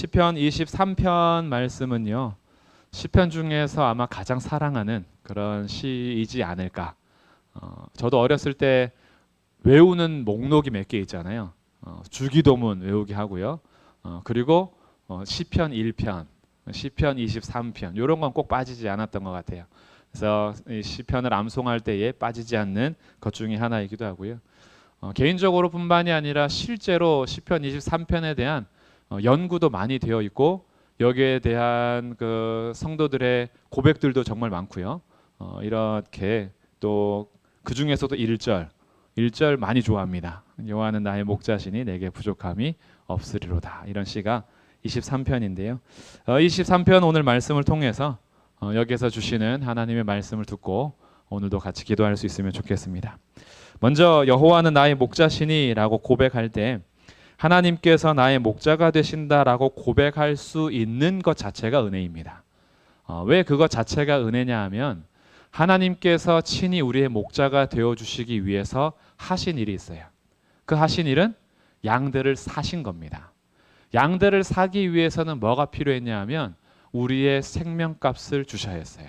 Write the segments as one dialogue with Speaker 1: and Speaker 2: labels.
Speaker 1: 시편 23편 말씀은요. 시편 중에서 아마 가장 사랑하는 그런 시이지 않을까. 어, 저도 어렸을 때 외우는 목록이 몇 개 있잖아요. 어, 주기도문 외우기 하고요. 어, 그리고 어, 시편 1편, 시편 23편 이런 건 꼭 빠지지 않았던 것 같아요. 그래서 이 시편을 암송할 때에 빠지지 않는 것 중에 하나이기도 하고요. 어, 개인적으로뿐만이 아니라 실제로 시편 23편에 대한 어, 연구도 많이 되어 있고 여기에 대한 그 성도들의 고백들도 정말 많고요. 어, 이렇게 또 그 중에서도 1절, 1절 많이 좋아합니다. 여호와는 나의 목자시니 내게 부족함이 없으리로다. 이런 시가 23편인데요. 어, 23편 오늘 말씀을 통해서 어, 여기서 주시는 하나님의 말씀을 듣고 오늘도 같이 기도할 수 있으면 좋겠습니다. 먼저 여호와는 나의 목자시니라고 고백할 때 하나님께서 나의 목자가 되신다라고 고백할 수 있는 것 자체가 은혜입니다. 어, 왜 그것 자체가 은혜냐 하면 하나님께서 친히 우리의 목자가 되어 주시기 위해서 하신 일이 있어요. 그 하신 일은 양들을 사신 겁니다. 양들을 사기 위해서는 뭐가 필요했냐 하면 우리의 생명값을 주셔야 했어요.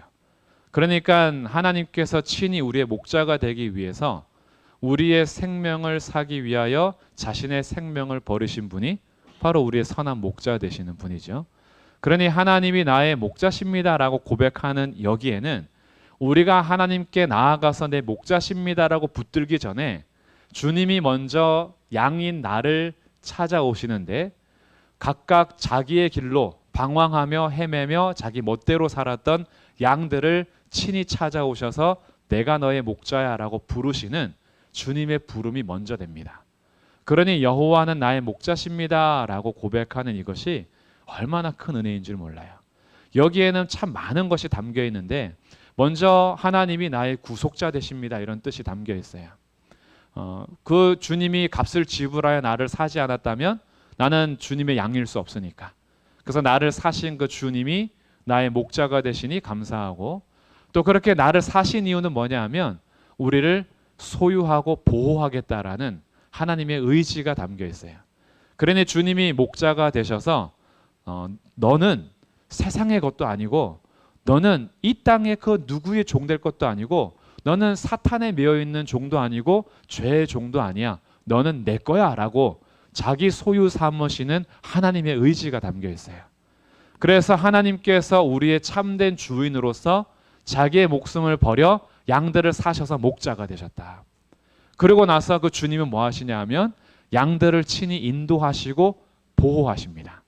Speaker 1: 그러니까 하나님께서 친히 우리의 목자가 되기 위해서 우리의 생명을 사기 위하여 자신의 생명을 버리신 분이 바로 우리의 선한 목자 되시는 분이죠. 그러니 하나님이 나의 목자십니다라고 고백하는 여기에는 우리가 하나님께 나아가서 내 목자십니다라고 붙들기 전에 주님이 먼저 양인 나를 찾아오시는데 각각 자기의 길로 방황하며 헤매며 자기 멋대로 살았던 양들을 친히 찾아오셔서 내가 너의 목자야라고 부르시는 주님의 부름이 먼저 됩니다. 그러니 여호와는 나의 목자십니다라고 고백하는 이것이 얼마나 큰 은혜인 줄 몰라요. 여기에는 참 많은 것이 담겨 있는데 먼저 하나님이 나의 구속자 되십니다 이런 뜻이 담겨 있어요. 어, 그 주님이 값을 지불하여 나를 사지 않았다면 나는 주님의 양일 수 없으니까. 그래서 나를 사신 그 주님이 나의 목자가 되시니 감사하고 또 그렇게 나를 사신 이유는 뭐냐 하면 우리를 소유하고 보호하겠다라는 하나님의 의지가 담겨 있어요. 그러니 주님이 목자가 되셔서 어, 너는 세상의 것도 아니고 너는 이 땅의 그 누구의 종 될 것도 아니고 너는 사탄에 매여 있는 종도 아니고 죄의 종도 아니야. 너는 내 거야라고 자기 소유 삼으시는 하나님의 의지가 담겨 있어요. 그래서 하나님께서 우리의 참된 주인으로서 자기의 목숨을 버려 양들을 사셔서 목자가 되셨다. 그리고 나서 그 주님은 뭐 하시냐 하면 양들을 친히 인도하시고 보호하십니다.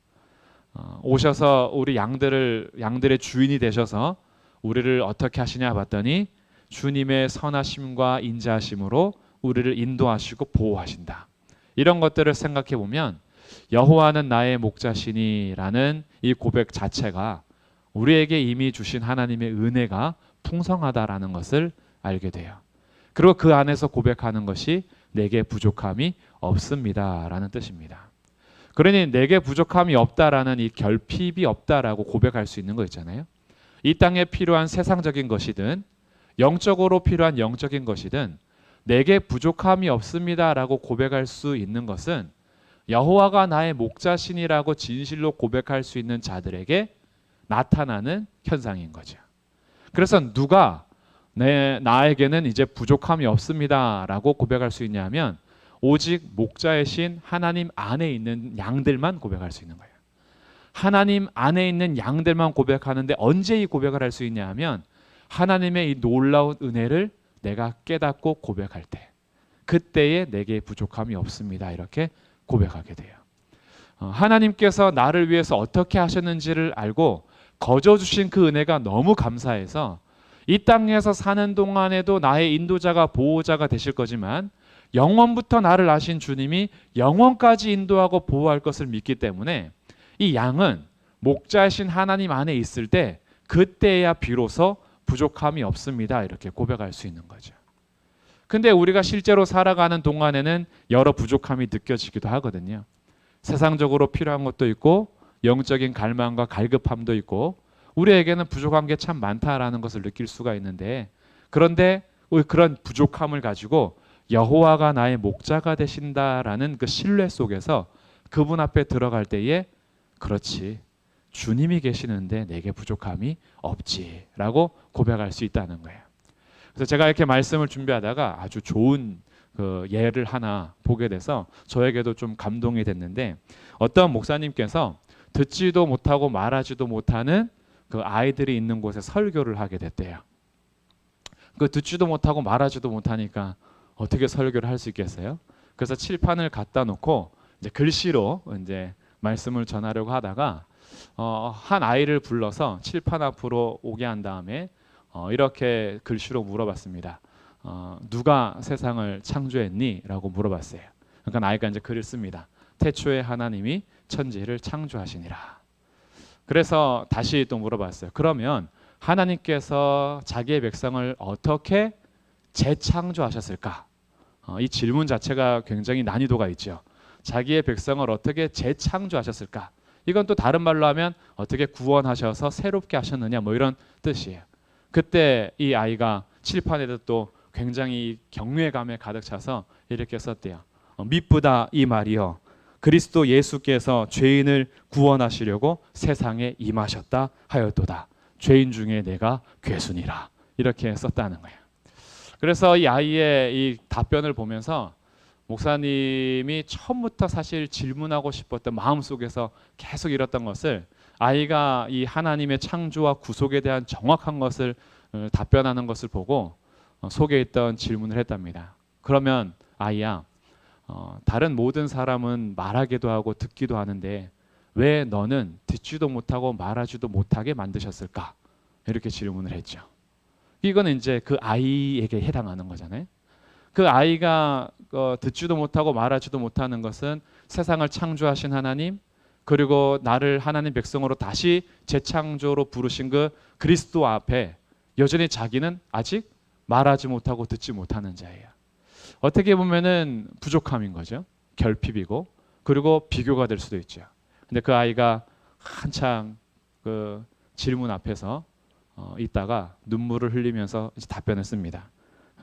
Speaker 1: 어, 오셔서 우리 양들을 양들의 주인이 되셔서 우리를 어떻게 하시냐 봤더니 주님의 선하심과 인자하심으로 우리를 인도하시고 보호하신다. 이런 것들을 생각해 보면 여호와는 나의 목자시니라는 이 고백 자체가 우리에게 이미 주신 하나님의 은혜가 풍성하다라는 것을 알게 돼요. 그리고 그 안에서 고백하는 것이 내게 부족함이 없습니다라는 뜻입니다. 그러니 내게 부족함이 없다라는 이 결핍이 없다라고 고백할 수 있는 거 있잖아요. 이 땅에 필요한 세상적인 것이든 영적으로 필요한 영적인 것이든 내게 부족함이 없습니다라고 고백할 수 있는 것은 여호와가 나의 목자신이라고 진실로 고백할 수 있는 자들에게 나타나는 현상인 거죠. 그래서 누가 내 나에게는 이제 부족함이 없습니다라고 고백할 수 있냐면 오직 목자의 신 하나님 안에 있는 양들만 고백할 수 있는 거예요. 하나님 안에 있는 양들만 고백하는데 언제 이 고백을 할 수 있냐 하면 하나님의 이 놀라운 은혜를 내가 깨닫고 고백할 때 그때에 내게 부족함이 없습니다. 이렇게 고백하게 돼요. 어, 하나님께서 나를 위해서 어떻게 하셨는지를 알고 거저 주신 그 은혜가 너무 감사해서 이 땅에서 사는 동안에도 나의 인도자가 보호자가 되실 거지만 영원부터 나를 아신 주님이 영원까지 인도하고 보호할 것을 믿기 때문에 이 양은 목자신 하나님 안에 있을 때 그때야 비로소 부족함이 없습니다. 이렇게 고백할 수 있는 거죠. 근데 우리가 실제로 살아가는 동안에는 여러 부족함이 느껴지기도 하거든요. 세상적으로 필요한 것도 있고 영적인 갈망과 갈급함도 있고 우리에게는 부족한 게 참 많다라는 것을 느낄 수가 있는데 그런데 그런 부족함을 가지고 여호와가 나의 목자가 되신다라는 그 신뢰 속에서 그분 앞에 들어갈 때에 그렇지. 주님이 계시는데 내게 부족함이 없지라고 고백할 수 있다는 거예요. 그래서 제가 이렇게 말씀을 준비하다가 아주 좋은 그 예를 하나 보게 돼서 저에게도 좀 감동이 됐는데 어떤 목사님께서 듣지도 못하고 말하지도 못하는 그 아이들이 있는 곳에 설교를 하게 됐대요. 그 듣지도 못하고 말하지도 못하니까 어떻게 설교를 할 수 있겠어요? 그래서 칠판을 갖다 놓고 이제 글씨로 이제 말씀을 전하려고 하다가 어, 한 아이를 불러서 칠판 앞으로 오게 한 다음에 어, 이렇게 글씨로 물어봤습니다. 어, 누가 세상을 창조했니?라고 물어봤어요. 그러니까 아이가 이제 글을 씁니다. 태초에 하나님이 천지를 창조하시니라. 그래서 다시 또 물어봤어요. 그러면 하나님께서 자기의 백성을 어떻게 재창조하셨을까? 어, 이 질문 자체가 굉장히 난이도가 있죠. 자기의 백성을 어떻게 재창조하셨을까? 이건 또 다른 말로 하면 어떻게 구원하셔서 새롭게 하셨느냐 뭐 이런 뜻이에요. 그때 이 아이가 칠판에도 또 굉장히 경외감에 가득 차서 이렇게 썼대요. 어, 미쁘다 이 말이요. 그리스도 예수께서 죄인을 구원하시려고 세상에 임하셨다 하였도다. 죄인 중에 내가 괴순이라. 이렇게 썼다는 거예요. 그래서 이 아이의 이 답변을 보면서 목사님이 처음부터 사실 질문하고 싶었던 마음 속에서 계속 이뤘던 것을 아이가 이 하나님의 창조와 구속에 대한 정확한 것을 어, 답변하는 것을 보고 어, 속에 있던 질문을 했답니다. 그러면 아이야, 어, 다른 모든 사람은 말하기도 하고 듣기도 하는데 왜 너는 듣지도 못하고 말하지도 못하게 만드셨을까? 이렇게 질문을 했죠. 이거는 이제 그 아이에게 해당하는 거잖아요. 그 아이가 어, 듣지도 못하고 말하지도 못하는 것은 세상을 창조하신 하나님 그리고 나를 하나님 백성으로 다시 재창조로 부르신 그 그리스도 앞에 여전히 자기는 아직 말하지 못하고 듣지 못하는 자예요. 어떻게 보면은 부족함인 거죠. 결핍이고 그리고 비교가 될 수도 있죠. 근데 그 아이가 한창 그 질문 앞에서 어, 있다가 눈물을 흘리면서 답변을 씁니다.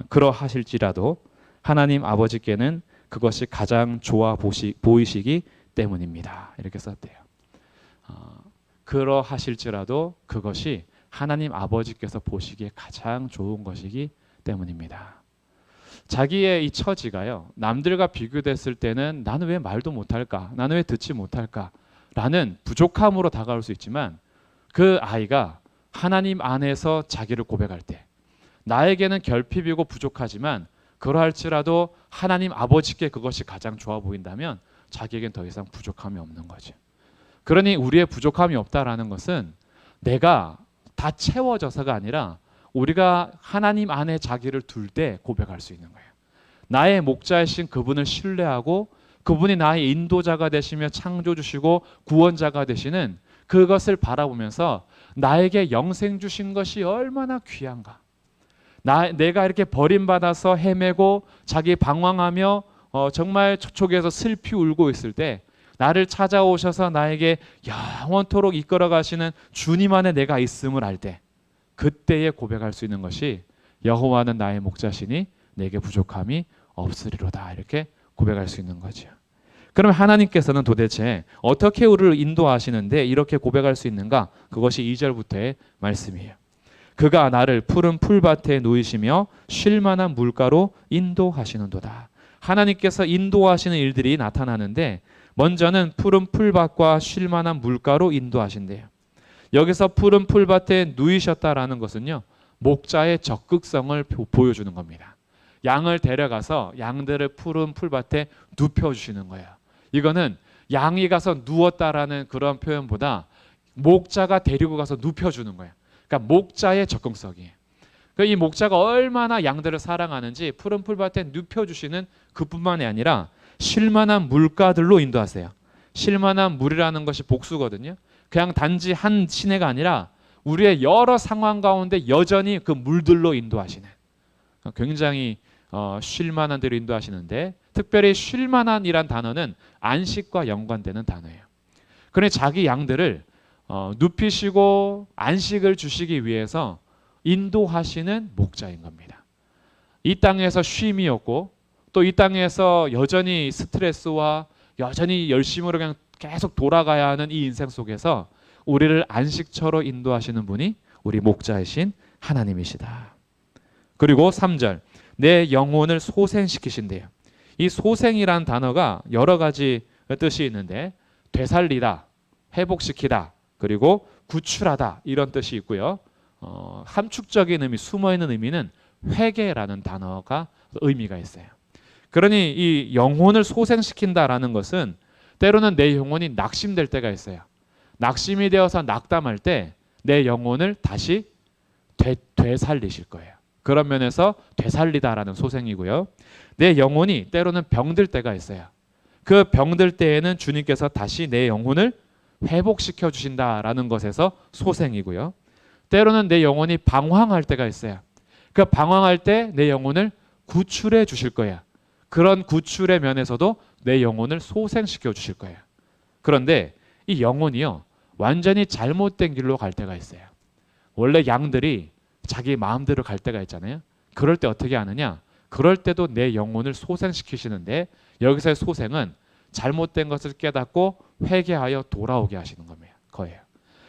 Speaker 1: 그러하실지라도 하나님 아버지께는 그것이 가장 좋아 보시, 보이시기 때문입니다. 이렇게 썼대요. 어, 그러하실지라도 그것이 하나님 아버지께서 보시기에 가장 좋은 것이기 때문입니다. 자기의 이 처지가요. 남들과 비교됐을 때는 나는 왜 말도 못할까? 나는 왜 듣지 못할까? 라는 부족함으로 다가올 수 있지만 그 아이가 하나님 안에서 자기를 고백할 때 나에게는 결핍이고 부족하지만 그러할지라도 하나님 아버지께 그것이 가장 좋아 보인다면 자기에겐 더 이상 부족함이 없는 거죠. 그러니 우리의 부족함이 없다라는 것은 내가 다 채워져서가 아니라 우리가 하나님 안에 자기를 둘 때 고백할 수 있는 거예요. 나의 목자이신 그분을 신뢰하고 그분이 나의 인도자가 되시며 창조 주시고 구원자가 되시는 그것을 바라보면서 나에게 영생 주신 것이 얼마나 귀한가. 나 내가 이렇게 버림받아서 헤매고 자기 방황하며 어, 정말 저쪽에서 슬피 울고 있을 때 나를 찾아오셔서 나에게 영원토록 이끌어 가시는 주님 안에 내가 있음을 알 때 그때에 고백할 수 있는 것이 여호와는 나의 목자시니 내게 부족함이 없으리로다 이렇게 고백할 수 있는 거죠. 그럼 하나님께서는 도대체 어떻게 우리를 인도하시는데 이렇게 고백할 수 있는가? 그것이 2절부터의 말씀이에요. 그가 나를 푸른 풀밭에 놓이시며 쉴 만한 물가로 인도하시는도다. 하나님께서 인도하시는 일들이 나타나는데 먼저는 푸른 풀밭과 쉴 만한 물가로 인도하신대요. 여기서 푸른 풀밭에 누이셨다라는 것은요. 목자의 적극성을 보여주는 겁니다. 양을 데려가서 양들을 푸른 풀밭에 눕혀 주시는 거예요. 이거는 양이 가서 누웠다라는 그런 표현보다 목자가 데리고 가서 눕혀 주는 거예요. 그러니까 목자의 적극성이에요. 그러니까 이 목자가 얼마나 양들을 사랑하는지 푸른 풀밭에 눕혀 주시는 그뿐만이 아니라 쉴만한 물가들로 인도하세요. 쉴만한 물이라는 것이 복수거든요. 그냥 단지 한 시내가 아니라 우리의 여러 상황 가운데 여전히 그 물들로 인도하시는 굉장히 어, 쉴만한 데로 인도하시는데 특별히 쉴만한이란 단어는 안식과 연관되는 단어예요. 그러니 자기 양들을 어, 눕히시고 안식을 주시기 위해서 인도하시는 목자인 겁니다. 이 땅에서 쉼이 없고 또 이 땅에서 여전히 스트레스와 여전히 열심으로 그냥 계속 돌아가야 하는 이 인생 속에서 우리를 안식처로 인도하시는 분이 우리 목자이신 하나님이시다. 그리고 3절 내 영혼을 소생시키신대요. 이 소생이란 단어가 여러 가지 뜻이 있는데 되살리다, 회복시키다, 그리고 구출하다 이런 뜻이 있고요. 어, 함축적인 의미, 숨어 있는 의미는 회개라는 단어가 의미가 있어요. 그러니 이 영혼을 소생시킨다라는 것은 때로는 내 영혼이 낙심될 때가 있어요. 낙심이 되어서 낙담할 때 내 영혼을 다시 되, 되살리실 거예요. 그런 면에서 되살리다라는 소생이고요. 내 영혼이 때로는 병들 때가 있어요. 그 병들 때에는 주님께서 다시 내 영혼을 회복시켜 주신다라는 것에서 소생이고요. 때로는 내 영혼이 방황할 때가 있어요. 그 방황할 때 내 영혼을 구출해 주실 거예요. 그런 구출의 면에서도 내 영혼을 소생시켜 주실 거예요. 그런데 이 영혼이요. 완전히 잘못된 길로 갈 때가 있어요. 원래 양들이 자기 마음대로 갈 때가 있잖아요. 그럴 때 어떻게 하느냐? 그럴 때도 내 영혼을 소생시키시는데 여기서의 소생은 잘못된 것을 깨닫고 회개하여 돌아오게 하시는 겁니다. 거예요.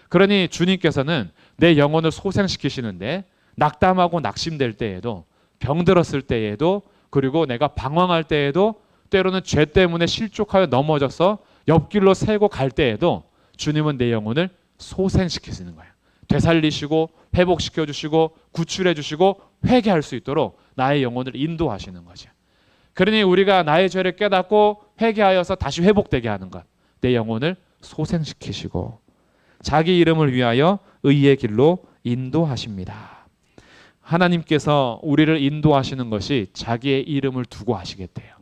Speaker 1: 그러니 주님께서는 내 영혼을 소생시키시는데 낙담하고 낙심될 때에도 병들었을 때에도 그리고 내가 방황할 때에도 때로는 죄 때문에 실족하여 넘어져서 옆길로 새고 갈 때에도 주님은 내 영혼을 소생시키시는 거예요. 되살리시고 회복시켜 주시고 구출해 주시고 회개할 수 있도록 나의 영혼을 인도하시는 거죠. 그러니 우리가 나의 죄를 깨닫고 회개하여서 다시 회복되게 하는 것. 내 영혼을 소생시키시고 자기 이름을 위하여 의의 길로 인도하십니다. 하나님께서 우리를 인도하시는 것이 자기의 이름을 두고 하시겠대요.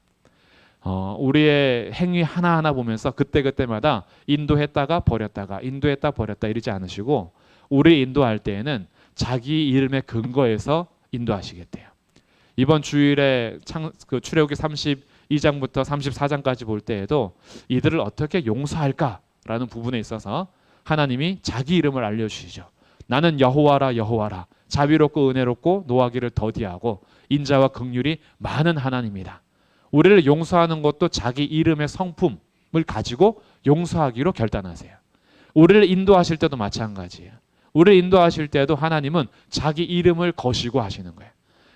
Speaker 1: 어, 우리의 행위 하나하나 보면서 그때그때마다 인도했다가 버렸다가 인도했다 버렸다 이러지 않으시고 우리 인도할 때에는 자기 이름의 근거에서 인도하시겠대요. 이번 주일에 창, 그 출애굽기 32장부터 34장까지 볼 때에도 이들을 어떻게 용서할까라는 부분에 있어서 하나님이 자기 이름을 알려주시죠. 나는 여호와라 여호와라 자비롭고 은혜롭고 노하기를 더디하고 인자와 긍휼이 많은 하나님이다. 우리를 용서하는 것도 자기 이름의 성품을 가지고 용서하기로 결단하세요. 우리를 인도하실 때도 마찬가지예요. 우리를 인도하실 때도 하나님은 자기 이름을 거시고 하시는 거예요.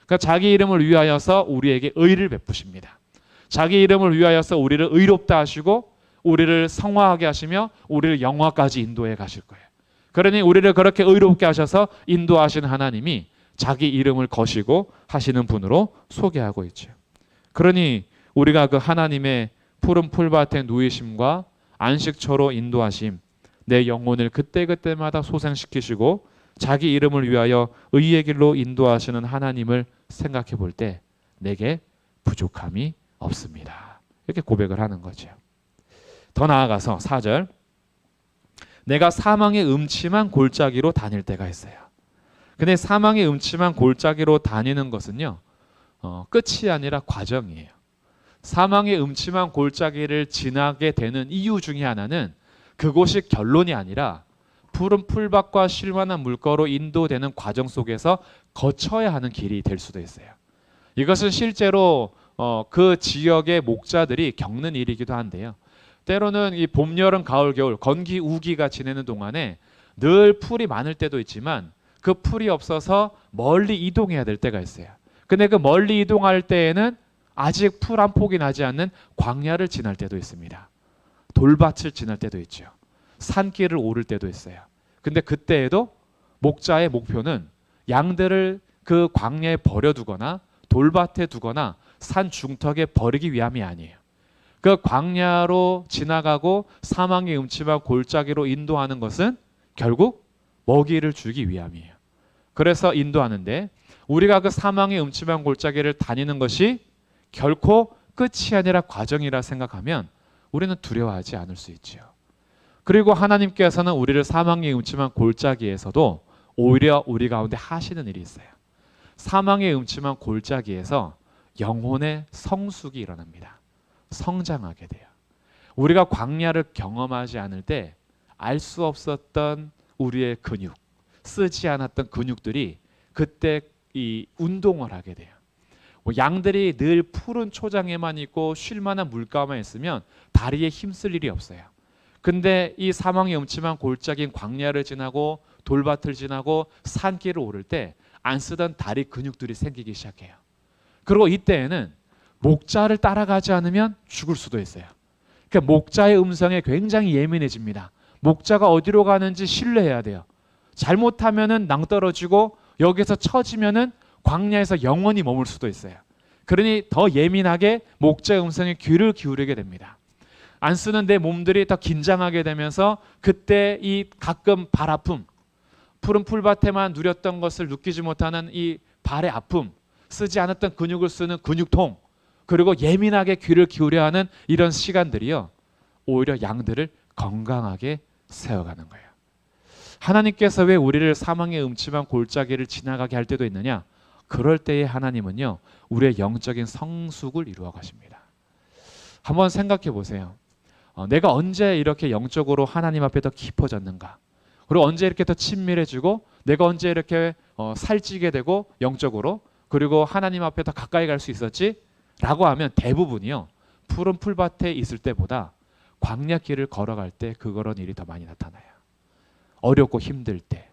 Speaker 1: 그러니까 자기 이름을 위하여서 우리에게 의를 베푸십니다. 자기 이름을 위하여서 우리를 의롭다 하시고 우리를 성화하게 하시며 우리를 영화까지 인도해 가실 거예요. 그러니 우리를 그렇게 의롭게 하셔서 인도하신 하나님이 자기 이름을 거시고 하시는 분으로 소개하고 있죠. 그러니 우리가 그 하나님의 푸른 풀밭의 누이심과 안식처로 인도하심, 내 영혼을 그때그때마다 소생시키시고 자기 이름을 위하여 의의 길로 인도하시는 하나님을 생각해 볼 때 내게 부족함이 없습니다. 이렇게 고백을 하는 거죠. 더 나아가서 4절 내가 사망의 음침한 골짜기로 다닐 때가 있어요. 근데 사망의 음침한 골짜기로 다니는 것은요. 어, 끝이 아니라 과정이에요. 사망의 음침한 골짜기를 지나게 되는 이유 중에 하나는 그곳이 결론이 아니라 푸른 풀밭과 쉴만한 물가로 인도되는 과정 속에서 거쳐야 하는 길이 될 수도 있어요. 이것은 실제로 어, 그 지역의 목자들이 겪는 일이기도 한데요. 때로는 이 봄, 여름, 가을, 겨울 건기, 우기가 지내는 동안에 늘 풀이 많을 때도 있지만 그 풀이 없어서 멀리 이동해야 될 때가 있어요. 근데 그 멀리 이동할 때에는 아직 풀 한 폭이 나지 않는 광야를 지날 때도 있습니다. 돌밭을 지날 때도 있죠. 산길을 오를 때도 있어요. 근데 그때에도 목자의 목표는 양들을 그 광야에 버려두거나 돌밭에 두거나 산 중턱에 버리기 위함이 아니에요. 그 광야로 지나가고 사망의 음침한 골짜기로 인도하는 것은 결국 먹이를 주기 위함이에요. 그래서 인도하는데 우리가 그 사망의 음침한 골짜기를 다니는 것이 결코 끝이 아니라 과정이라 생각하면 우리는 두려워하지 않을 수 있지요. 그리고 하나님께서는 우리를 사망의 음침한 골짜기에서도 오히려 우리 가운데 하시는 일이 있어요. 사망의 음침한 골짜기에서 영혼의 성숙이 일어납니다. 성장하게 돼요. 우리가 광야를 경험하지 않을 때 알 수 없었던 우리의 근육, 쓰지 않았던 근육들이 그때 이 운동을 하게 돼요. 뭐 양들이 늘 푸른 초장에만 있고 쉴 만한 물가만 있으면 다리에 힘쓸 일이 없어요. 근데 이 사망의 음침한 골짜기인 광야를 지나고 돌밭을 지나고 산길을 오를 때 안 쓰던 다리 근육들이 생기기 시작해요. 그리고 이때에는 목자를 따라가지 않으면 죽을 수도 있어요. 그러니까 목자의 음성에 굉장히 예민해집니다. 목자가 어디로 가는지 신뢰해야 돼요. 잘못하면은 낭떨어지고 여기서 처지면은 광야에서 영원히 머물 수도 있어요. 그러니 더 예민하게 목자의 음성에 귀를 기울이게 됩니다. 안 쓰는 내 몸들이 더 긴장하게 되면서 그때 이 가끔 발 아픔, 푸른 풀밭에만 누렸던 것을 느끼지 못하는 이 발의 아픔, 쓰지 않았던 근육을 쓰는 근육통, 그리고 예민하게 귀를 기울여 하는 이런 시간들이요. 오히려 양들을 건강하게 세워가는 거예요. 하나님께서 왜 우리를 사망의 음침한 골짜기를 지나가게 할 때도 있느냐? 그럴 때에 하나님은요. 우리의 영적인 성숙을 이루어 가십니다. 한번 생각해 보세요. 어, 내가 언제 이렇게 영적으로 하나님 앞에 더 깊어졌는가? 그리고 언제 이렇게 더 친밀해지고 내가 언제 이렇게 어, 살찌게 되고 영적으로 그리고 하나님 앞에 더 가까이 갈 수 있었지? 라고 하면 대부분이요. 푸른 풀밭에 있을 때보다 광야길을 걸어갈 때 그런 일이 더 많이 나타나요. 어렵고 힘들 때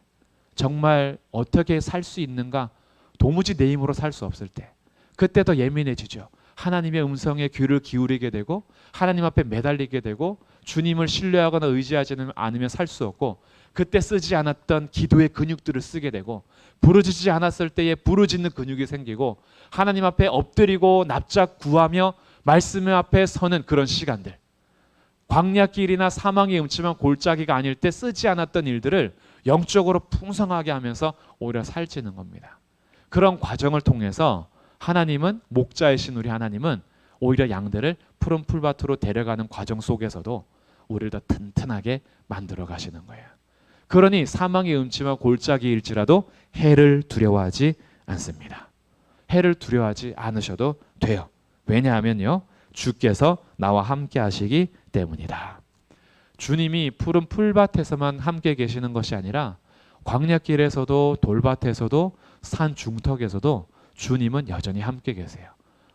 Speaker 1: 정말 어떻게 살 수 있는가 도무지 내 힘으로 살 수 없을 때 그때 더 예민해지죠. 하나님의 음성에 귀를 기울이게 되고 하나님 앞에 매달리게 되고 주님을 신뢰하거나 의지하지 않으면 살 수 없고 그때 쓰지 않았던 기도의 근육들을 쓰게 되고 부르짖지 않았을 때에 부르짖는 근육이 생기고 하나님 앞에 엎드리고 납작 구하며 말씀 앞에 서는 그런 시간들 광야길이나 사망의 음침한 골짜기가 아닐 때 쓰지 않았던 일들을 영적으로 풍성하게 하면서 오히려 살찌는 겁니다. 그런 과정을 통해서 하나님은 목자이신 우리 하나님은 오히려 양들을 푸른 풀밭으로 데려가는 과정 속에서도 우리를 더 튼튼하게 만들어 가시는 거예요. 그러니 사망의 음침한 골짜기일지라도 해를 두려워하지 않습니다. 해를 두려워하지 않으셔도 돼요. 왜냐하면요. 주께서 나와 함께 하시기 때문이다. 주님이 푸른 풀밭에서만 함께 계시는 것이 아니라 광야길에서도 돌밭에서도 산 중턱에서도 주님은 여전히 함께 계세요.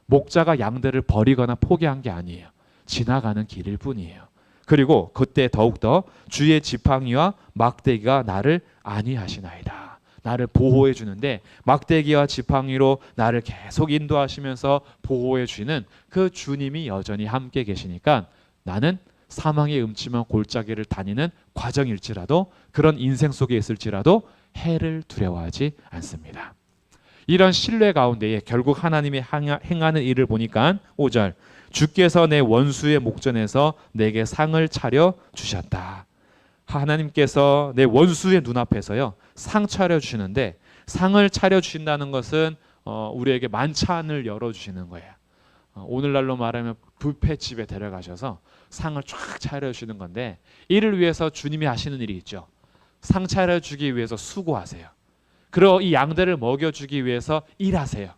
Speaker 1: 목자가 양들을 버리거나 포기한 게 아니에요. 지나가는 길일 뿐이에요. 그리고 그때 더욱더 주의 지팡이와 막대기가 나를 안위하시나이다. 나를 보호해 주는데 막대기와 지팡이로 나를 계속 인도하시면서 보호해 주는 그 주님이 여전히 함께 계시니까 나는 사망의 음침한 골짜기를 다니는 과정일지라도 그런 인생 속에 있을지라도 해를 두려워하지 않습니다. 이런 신뢰 가운데에 결국 하나님이 행하는 일을 보니까 5절 주께서 내 원수의 목전에서 내게 상을 차려 주셨다. 하나님께서 내 원수의 눈앞에서요 상 차려 주시는데 상을 차려 주신다는 것은 어, 우리에게 만찬을 열어 주시는 거예요. 어, 오늘날로 말하면 뷔페 집에 데려가셔서 상을 쫙 차려 주시는 건데 이를 위해서 주님이 하시는 일이 있죠. 상 차려 주기 위해서 수고하세요. 그리고 이 양들을 먹여 주기 위해서 일하세요.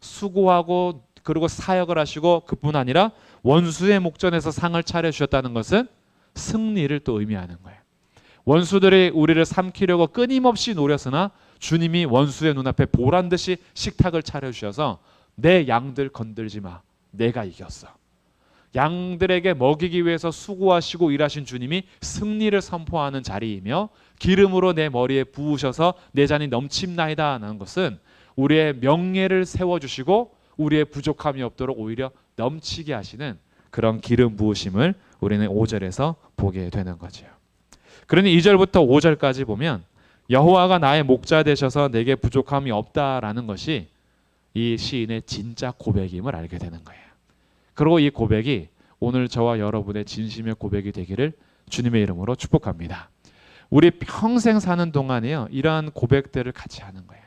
Speaker 1: 수고하고 그리고 사역을 하시고 그뿐 아니라 원수의 목전에서 상을 차려 주셨다는 것은 승리를 또 의미하는 거예요. 원수들이 우리를 삼키려고 끊임없이 노렸으나 주님이 원수의 눈앞에 보란 듯이 식탁을 차려 주셔서 내 양들 건들지 마. 내가 이겼어. 양들에게 먹이기 위해서 수고하시고 일하신 주님이 승리를 선포하는 자리이며 기름으로 내 머리에 부으셔서 내 잔이 넘침나이다라는 것은 우리의 명예를 세워 주시고 우리의 부족함이 없도록 오히려 넘치게 하시는 그런 기름 부으심을 우리는 5절에서 보게 되는 거죠. 그러니 2절부터 5절까지 보면 여호와가 나의 목자 되셔서 내게 부족함이 없다라는 것이 이 시인의 진짜 고백임을 알게 되는 거예요. 그리고 이 고백이 오늘 저와 여러분의 진심의 고백이 되기를 주님의 이름으로 축복합니다. 우리 평생 사는 동안에요. 이러한 고백들을 같이 하는 거예요.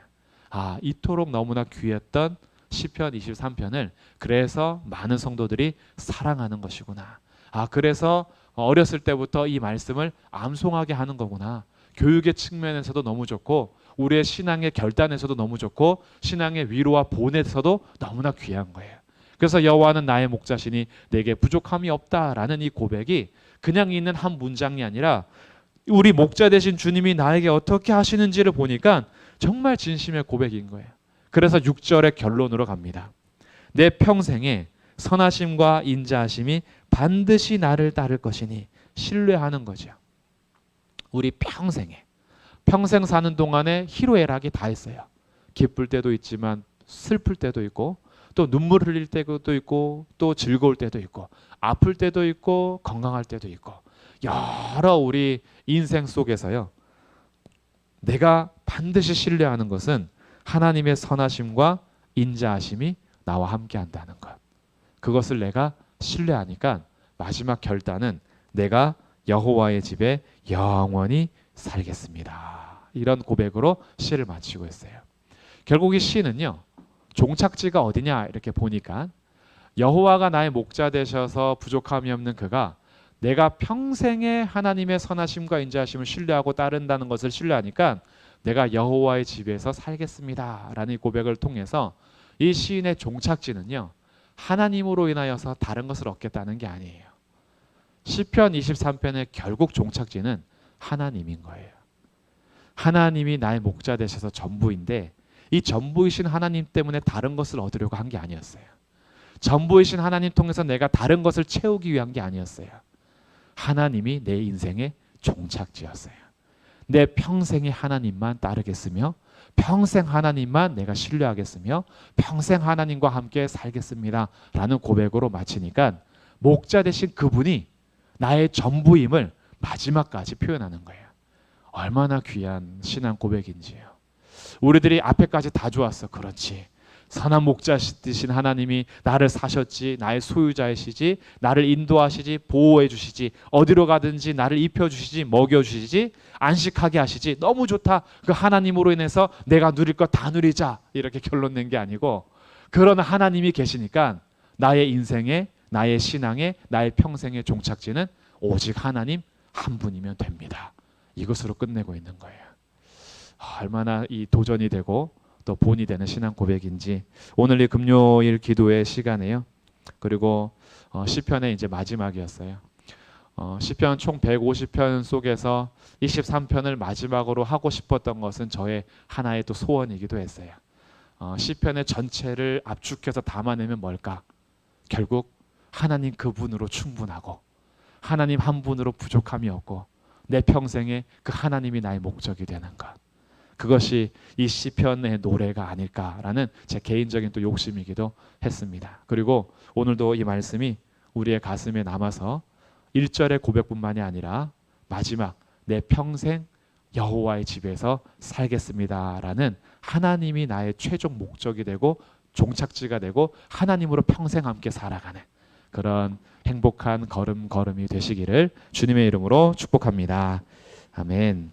Speaker 1: 아, 이토록 너무나 귀했던 시편 23편을 그래서 많은 성도들이 사랑하는 것이구나. 아, 그래서 어렸을 때부터 이 말씀을 암송하게 하는 거구나. 교육의 측면에서도 너무 좋고 우리의 신앙의 결단에서도 너무 좋고 신앙의 위로와 본에서도 너무나 귀한 거예요. 그래서 여호와는 나의 목자시니 내게 부족함이 없다라는 이 고백이 그냥 있는 한 문장이 아니라 우리 목자 되신 주님이 나에게 어떻게 하시는지를 보니까 정말 진심의 고백인 거예요. 그래서 6절의 결론으로 갑니다. 내 평생에 선하심과 인자하심이 반드시 나를 따를 것이니 신뢰하는 거죠. 우리 평생에 평생 사는 동안에 희로애락이 다 있어요. 기쁠 때도 있지만 슬플 때도 있고 또 눈물 흘릴 때도 있고 또 즐거울 때도 있고 아플 때도 있고 건강할 때도 있고 여러 우리 인생 속에서요. 내가 반드시 신뢰하는 것은 하나님의 선하심과 인자하심이 나와 함께 한다는 것. 그것을 내가 신뢰하니까 마지막 결단은 내가 여호와의 집에 영원히 살겠습니다. 이런 고백으로 시를 마치고 있어요. 결국 이 시는요. 종착지가 어디냐 이렇게 보니까 여호와가 나의 목자 되셔서 부족함이 없는 그가 내가 평생에 하나님의 선하심과 인자하심을 신뢰하고 따른다는 것을 신뢰하니까 내가 여호와의 집에서 살겠습니다라는 이 고백을 통해서 이 시인의 종착지는요. 하나님으로 인하여서 다른 것을 얻겠다는 게 아니에요. 시편 23편의 결국 종착지는 하나님인 거예요. 하나님이 나의 목자 되셔서 전부인데 이 전부이신 하나님 때문에 다른 것을 얻으려고 한 게 아니었어요. 전부이신 하나님 통해서 내가 다른 것을 채우기 위한 게 아니었어요. 하나님이 내 인생의 종착지였어요. 내 평생에 하나님만 따르겠으며 평생 하나님만 내가 신뢰하겠으며 평생 하나님과 함께 살겠습니다. 라는 고백으로 마치니까 목자 되신 그분이 나의 전부임을 마지막까지 표현하는 거예요. 얼마나 귀한 신앙 고백인지요. 우리들이 앞에까지 다 좋았어. 그렇지. 선한 목자시신 하나님이 나를 사셨지, 나의 소유자이시지, 나를 인도하시지, 보호해 주시지, 어디로 가든지 나를 입혀 주시지, 먹여 주시지, 안식하게 하시지. 너무 좋다. 그 하나님으로 인해서 내가 누릴 것 다 누리자. 이렇게 결론 낸 게 아니고 그런 하나님이 계시니까 나의 인생에, 나의 신앙에, 나의 평생의 종착지는 오직 하나님 한 분이면 됩니다. 이것으로 끝내고 있는 거예요. 아, 얼마나 이 도전이 되고 또 본이 되는 신앙 고백인지 오늘 이 금요일 기도의 시간에요. 그리고 어, 시편의 이제 마지막이었어요. 어, 시편 총 150편 속에서 23편을 마지막으로 하고 싶었던 것은 저의 하나의 또 소원이기도 했어요. 어, 시편의 전체를 압축해서 담아내면 뭘까? 결국 하나님 그분으로 충분하고 하나님 한 분으로 부족함이 없고 내 평생에 그 하나님이 나의 목적이 되는 것. 그것이 이 시편의 노래가 아닐까라는 제 개인적인 또 욕심이기도 했습니다. 그리고 오늘도 이 말씀이 우리의 가슴에 남아서 1절의 고백뿐만이 아니라 마지막 내 평생 여호와의 집에서 살겠습니다라는 하나님이 나의 최종 목적이 되고 종착지가 되고 하나님으로 평생 함께 살아가는 그런 행복한 걸음 걸음이 되시기를 주님의 이름으로 축복합니다. 아멘.